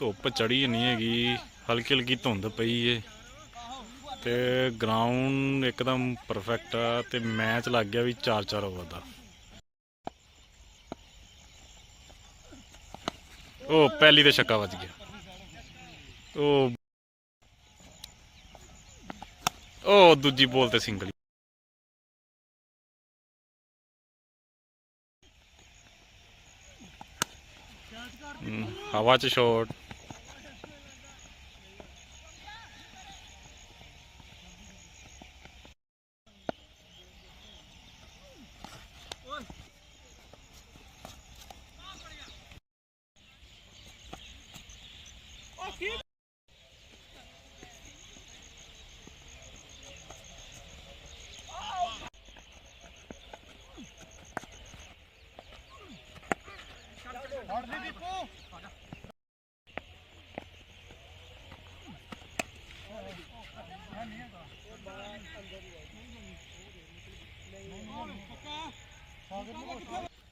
ਧੁੱਪ ਚੜੀ ਨਹੀਂ ਹੈਗੀ, ਹਲਕੀ ਹਲਕੀ ਧੁੰਦ ਪਈ ਏ। ਤੇ ਗਰਾਊਂਡ ਇੱਕਦਮ ਪਰਫੈਕਟ ਆ ਤੇ ਮੈਚ ਲੱਗ ਗਿਆ ਵੀ 4-4 ਓਵਰ ਦਾ। ਉਹ ਪਹਿਲੀ ਤੇ ਛੱਕਾ ਵੱਜ ਗਿਆ। ਉਹ ਉਹ ਦੂਜੀ ਬੋਲ ਤੇ ਸਿੰਗਲ ਹਵਾ ਚ ਸ਼ਾਟ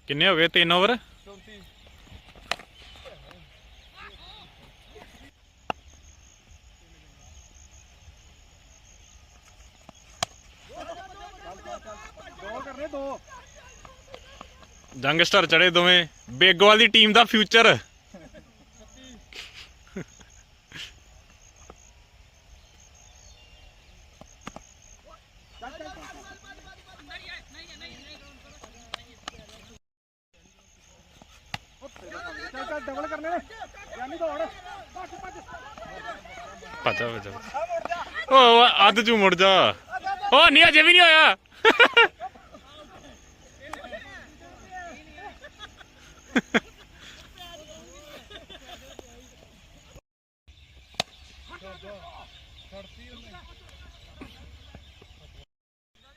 ਕਿੰਨੇ ਹੋ ਗਏ? ਤਿੰਨ ਓਵਰ ਦੋ ਕਰਨੇ ਦੋ। ਜੰਗਸਟਰ ਚੜੇ ਦੋਵੇਂ। ਬੇਗੋਵਾਲ ਦੀ ਟੀਮ ਦਾ ਫਿਊਚਰ। ਚੱਲ ਚੱਲ ਡਬਲ ਕਰਨੇ ਨੇ ਯਾਨੀ ਦੌੜ ਭੱਜ ਭੱਜ ਭੱਜਾ ਭੱਜਾ ਓ ਅੱਧ ਚੋਂ ਮੁੜ ਜਾ। ਓ ਨਹੀਂ ਅਜੇ ਵੀ ਨਹੀਂ ਹੋਇਆ।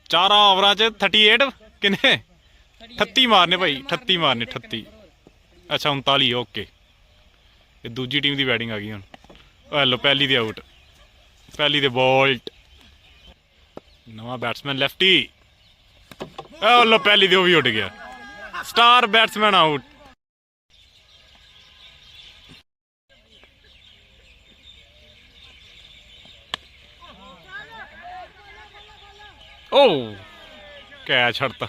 ਚਾਰਾਂ ਓਵਰਾਂ ਚ 38 ਕਿੰਨੇ? 38 ਮਾਰਨੇ ਭਾਈ 38 ਮਾਰਨੇ 38 ਅੱਛਾ 39 ਓਕੇ ਇਹ ਦੂਜੀ ਟੀਮ ਦੀ ਬੈਟਿੰਗ ਆ ਗਈ ਹੁਣ। ਉਹ ਲੋ ਪਹਿਲੀ ਦੇ ਆਊਟ ਪਹਿਲੀ ਦੇ ਬੋਲਟ ਨਵਾਂ ਬੈਟਸਮੈਨ ਲੈਫਟੀ ਉਹ ਲੋ ਪਹਿਲੀ ਦੇ ਉਹ ਵੀ ਉੱਡ ਗਿਆ। ਸਟਾਰ ਬੈਟਸਮੈਨ ਆਊਟ ਓ ਕੈਚ ਛੱਡਤਾ